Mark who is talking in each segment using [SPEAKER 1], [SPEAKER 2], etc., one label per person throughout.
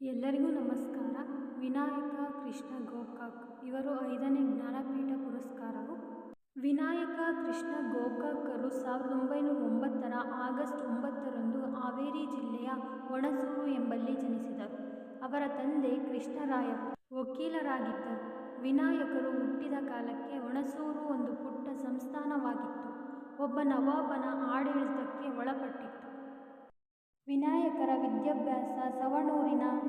[SPEAKER 1] ಎಲ್ಲರಿಗೂ ನಮಸ್ಕಾರ. ವಿನಾಯಕ ಕೃಷ್ಣ ಗೋಕಾಕ್. ಇವರು ಐದನೇ ಜ್ಞಾನಪೀಠ ಪುರಸ್ಕಾರವು ವಿನಾಯಕ ಕೃಷ್ಣ ಗೋಕಾಕರು ಸಾವಿರದ ಒಂಬೈನೂರ ಒಂಬತ್ತರ ಆಗಸ್ಟ್ ಒಂಬತ್ತರಂದು ಹಾವೇರಿ ಜಿಲ್ಲೆಯ ಒಣಸೂರು ಎಂಬಲ್ಲಿ ಜನಿಸಿದರು. ಅವರ ತಂದೆ ಕೃಷ್ಣರಾಯರು ವಕೀಲರಾಗಿದ್ದರು. ವಿನಾಯಕರು ಹುಟ್ಟಿದ ಕಾಲಕ್ಕೆ ಒಣಸೂರು ಒಂದು ಪುಟ್ಟ ಸಂಸ್ಥಾನವಾಗಿತ್ತು. ಒಬ್ಬ ನವಾಬನ ಆಡಳಿತಕ್ಕೆ ಒಳಪಟ್ಟಿತ್ತು. ವಿನಾಯಕರ ವಿದ್ಯಾಭ್ಯಾಸ ಸವಣೂರಿನ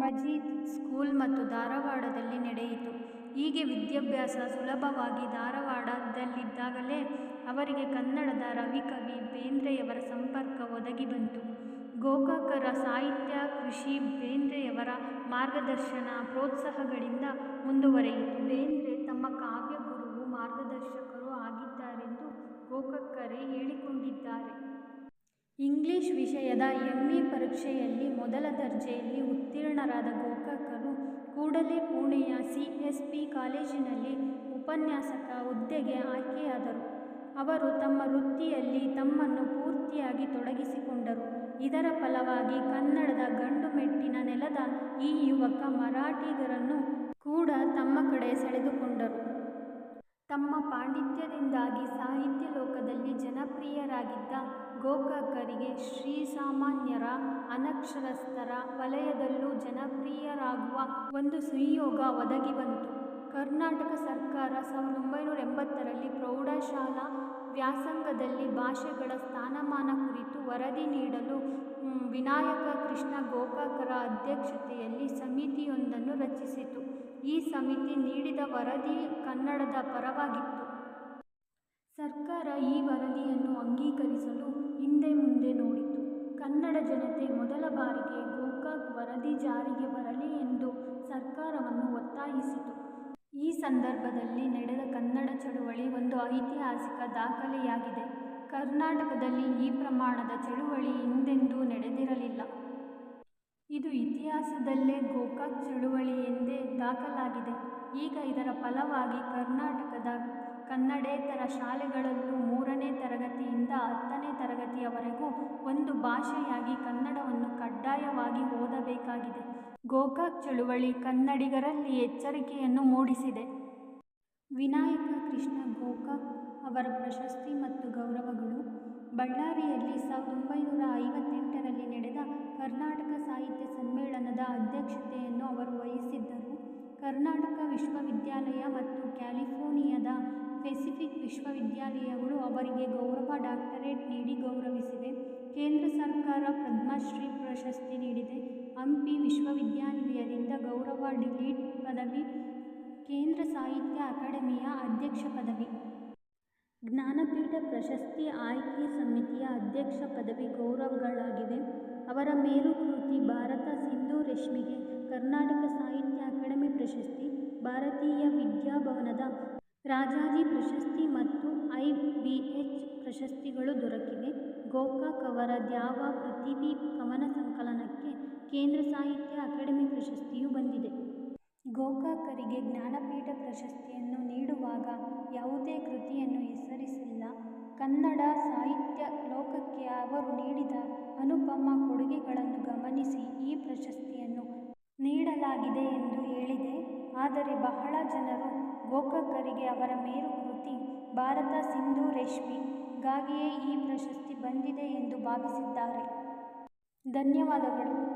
[SPEAKER 1] ಮಜೀದ್ ಸ್ಕೂಲ್ ಮತ್ತು ಧಾರವಾಡದಲ್ಲಿ ನಡೆಯಿತು. ಹೀಗೆ ವಿದ್ಯಾಭ್ಯಾಸ ಸುಲಭವಾಗಿ ಧಾರವಾಡದಲ್ಲಿದ್ದಾಗಲೇ ಅವರಿಗೆ ಕನ್ನಡದ ರವಿಕವಿ ಬೇಂದ್ರೆಯವರ ಸಂಪರ್ಕ ಒದಗಿ ಬಂತು. ಗೋಕಾಕರ ಸಾಹಿತ್ಯ, ಕೃಷಿ ಬೇಂದ್ರೆಯವರ ಮಾರ್ಗದರ್ಶನ ಪ್ರೋತ್ಸಾಹಗಳಿಂದ ಮುಂದುವರೆಯಿತು. ಬೇಂದ್ರೆ ತಮ್ಮ ಕಾವ್ಯ ಗುರುವು, ಮಾರ್ಗದರ್ಶಕರೂ ಆಗಿದ್ದಾರೆಂದು ಗೋಕಾಕರೇ ಹೇಳಿಕೊಂಡಿದ್ದಾರೆ. ಇಂಗ್ಲಿಷ್ ವಿಷಯದ ಎಂ ಪರೀಕ್ಷೆಯಲ್ಲಿ ಮೊದಲ ದರ್ಜೆಯಲ್ಲಿ ಉತ್ತೀರ್ಣರಾದ ಗೋಕಾಕರು ಕೂಡಲೇ ಪುಣೆಯ ಸಿ ಎಸ್ ಪಿ ಕಾಲೇಜಿನಲ್ಲಿ ಉಪನ್ಯಾಸಕ ಹುದ್ದೆಗೆ ಆಯ್ಕೆಯಾದರು. ಅವರು ತಮ್ಮ ವೃತ್ತಿಯಲ್ಲಿ ತಮ್ಮನ್ನು ಪೂರ್ತಿಯಾಗಿ ತೊಡಗಿಸಿಕೊಂಡರು. ಇದರ ಫಲವಾಗಿ ಕನ್ನಡದ ಗಂಡುಮೆಟ್ಟಿನ ನೆಲದ ಈ ಯುವಕ ಮರಾಠಿಗರನ್ನು ಕೂಡ ತಮ್ಮ ಕಡೆ ಸೆಳೆದುಕೊಂಡರು. ತಮ್ಮ ಪಾಂಡಿತ್ಯದಿಂದಾಗಿ ಸಾಹಿತ್ಯ ಲೋಕದಲ್ಲಿ ಜನಪ್ರಿಯರಾಗಿದ್ದ ಗೋಕಾಕರಿಗೆ ಶ್ರೀ ಸಾಮಾನ್ಯರ, ಅನಕ್ಷರಸ್ಥರ ವಲಯದಲ್ಲೂ ಜನಪ್ರಿಯರಾಗುವ ಒಂದು ಸುಯೋಗ ಒದಗಿ ಬಂತು. ಕರ್ನಾಟಕ ಸರ್ಕಾರ ಸಾವಿರದ ಒಂಬೈನೂರ ಎಂಬತ್ತರಲ್ಲಿ ಪ್ರೌಢಶಾಲಾ ವ್ಯಾಸಂಗದಲ್ಲಿ ಭಾಷೆಗಳ ಸ್ಥಾನಮಾನ ಕುರಿತು ವರದಿ ನೀಡಲು ವಿನಾಯಕ ಕೃಷ್ಣ ಗೋಕಾಕರ ಅಧ್ಯಕ್ಷತೆಯಲ್ಲಿ ಸಮಿತಿಯೊಂದನ್ನು ರಚಿಸಿತು. ಈ ಸಮಿತಿ ನೀಡಿದ ವರದಿ ಕನ್ನಡದ ಪರವಾಗಿತ್ತು. ಸರ್ಕಾರ ಈ ವರದಿಯನ್ನು ಅಂಗೀಕರಿಸಲು ಹಿಂದೆ ಮುಂದೆ ನೋಡಿತು. ಕನ್ನಡ ಜನತೆ ಮೊದಲ ಬಾರಿಗೆ ಗೋಕಾಕ್ ವರದಿ ಜಾರಿಗೆ ಬರಲಿ ಎಂದು ಸರ್ಕಾರವನ್ನು ಒತ್ತಾಯಿಸಿತು. ಸಂದರ್ಭದಲ್ಲಿ ನಡೆದ ಕನ್ನಡ ಚಳುವಳಿ ಒಂದು ಐತಿಹಾಸಿಕ ದಾಖಲೆಯಾಗಿದೆ. ಕರ್ನಾಟಕದಲ್ಲಿ ಈ ಪ್ರಮಾಣದ ಚಳುವಳಿ ಹಿಂದೆಂದೂ ನಡೆದಿರಲಿಲ್ಲ. ಇದು ಇತಿಹಾಸದಲ್ಲೇ ಗೋಕಾಕ್ ಚಳುವಳಿ ಎಂದೇ ದಾಖಲಾಗಿದೆ. ಈಗ ಇದರ ಫಲವಾಗಿ ಕರ್ನಾಟಕದ ಕನ್ನಡೇತರ ಶಾಲೆಗಳಲ್ಲೂ ಮೂರನೇ ತರಗತಿಯಿಂದ ಹತ್ತನೇ ತರಗತಿಯವರೆಗೂ ಒಂದು ಭಾಷೆಯಾಗಿ ಕನ್ನಡವನ್ನು ಕಡ್ಡಾಯವಾಗಿ ಓದಬೇಕಾಗಿದೆ. ಗೋಕಾಕ್ ಚಳುವಳಿ ಕನ್ನಡಿಗರಲ್ಲಿ ಎಚ್ಚರಿಕೆಯನ್ನು ಮೂಡಿಸಿದೆ. ವಿನಾಯಕ ಕೃಷ್ಣ ಗೋಕಾಕ್ ಅವರ ಪ್ರಶಸ್ತಿ ಮತ್ತು ಗೌರವಗಳು ಬಳ್ಳಾರಿಯಲ್ಲಿ ಸಾವಿರದ ಒಂಬೈನೂರ ಐವತ್ತೆಂಟರಲ್ಲಿ ನಡೆದ ಕರ್ನಾಟಕ ಸಾಹಿತ್ಯ ಸಮ್ಮೇಳನದ ಅಧ್ಯಕ್ಷತೆಯನ್ನು ಅವರು ವಹಿಸಿದ್ದರು. ಕರ್ನಾಟಕ ವಿಶ್ವವಿದ್ಯಾಲಯ ಮತ್ತು ಕ್ಯಾಲಿಫೋರ್ನಿಯಾದ ಪೆಸಿಫಿಕ್ ವಿಶ್ವವಿದ್ಯಾಲಯಗಳು ಅವರಿಗೆ ಗೌರವ ಡಾಕ್ಟರೇಟ್ ನೀಡಿ ಗೌರವಿಸಿವೆ. ಕೇಂದ್ರ ಸರ್ಕಾರ ಪದ್ಮಶ್ರೀ ಪ್ರಶಸ್ತಿ ನೀಡಿದೆ. ಹಂಪಿ ವಿಶ್ವವಿದ್ಯಾನಿಲಯದಿಂದ ಗೌರವ ಡಿಲೀಟ್ ಪದವಿ, ಕೇಂದ್ರ ಸಾಹಿತ್ಯ ಅಕಾಡೆಮಿಯ ಅಧ್ಯಕ್ಷ ಪದವಿ. ಜ್ಞಾನಪೀಠ ಪ್ರಶಸ್ತಿ ಆಯ್ಕೆ ಸಮಿತಿಯ ಅಧ್ಯಕ್ಷ ಪದವಿ ಗೌರವಗಳಾಗಿವೆ. ಅವರ ಮೇರುಕೃತಿ ಭಾರತ ಸಿಂಧು ರೇಷ್ಮೆಗೆ ಕರ್ನಾಟಕ ಸಾಹಿತ್ಯ ಅಕಾಡೆಮಿ ಪ್ರಶಸ್ತಿ, ಭಾರತೀಯ ವಿದ್ಯಾಭವನದ ರಾಜಾಜಿ ಪ್ರಶಸ್ತಿ ಮತ್ತು ಐ ಬಿ ಎಚ್ ಪ್ರಶಸ್ತಿಗಳು ದೊರಕಿವೆ. ಗೋಕಾಕ್ ಅವರ ದ್ಯಾವ ಪೃಥಿವಿ ಕವನ ಸಂಕಲನಕ್ಕೆ ಕೇಂದ್ರ ಸಾಹಿತ್ಯ ಅಕಾಡೆಮಿ ಪ್ರಶಸ್ತಿಯೂ ಬಂದಿದೆ. ಗೋಕಾಕರಿಗೆ ಜ್ಞಾನಪೀಠ ಪ್ರಶಸ್ತಿಯನ್ನು ನೀಡುವಾಗ ಯಾವುದೇ ಕೃತಿಯನ್ನು ಹೆಸರಿಸಿಲ್ಲ. ಕನ್ನಡ ಸಾಹಿತ್ಯ ಲೋಕಕ್ಕೆ ಅವರು ನೀಡಿದ ಅನುಪಮ ಕೊಡುಗೆಗಳನ್ನು ಗಮನಿಸಿ ಈ ಪ್ರಶಸ್ತಿಯನ್ನು ನೀಡಲಾಗಿದೆ ಎಂದು ಹೇಳಿದೆ. ಆದರೆ ಬಹಳ ಜನರು ಗೋಕಾಕರಿಗೆ ಅವರ ಮೇರು ಕೃತಿ ಭಾರತ ಸಿಂಧು ರೇಷ್ಮೆಗಾಗಿಯೇ ಈ ಪ್ರಶಸ್ತಿ ಬಂದಿದೆ ಎಂದು ಭಾವಿಸಿದ್ದಾರೆ. ಧನ್ಯವಾದಗಳು.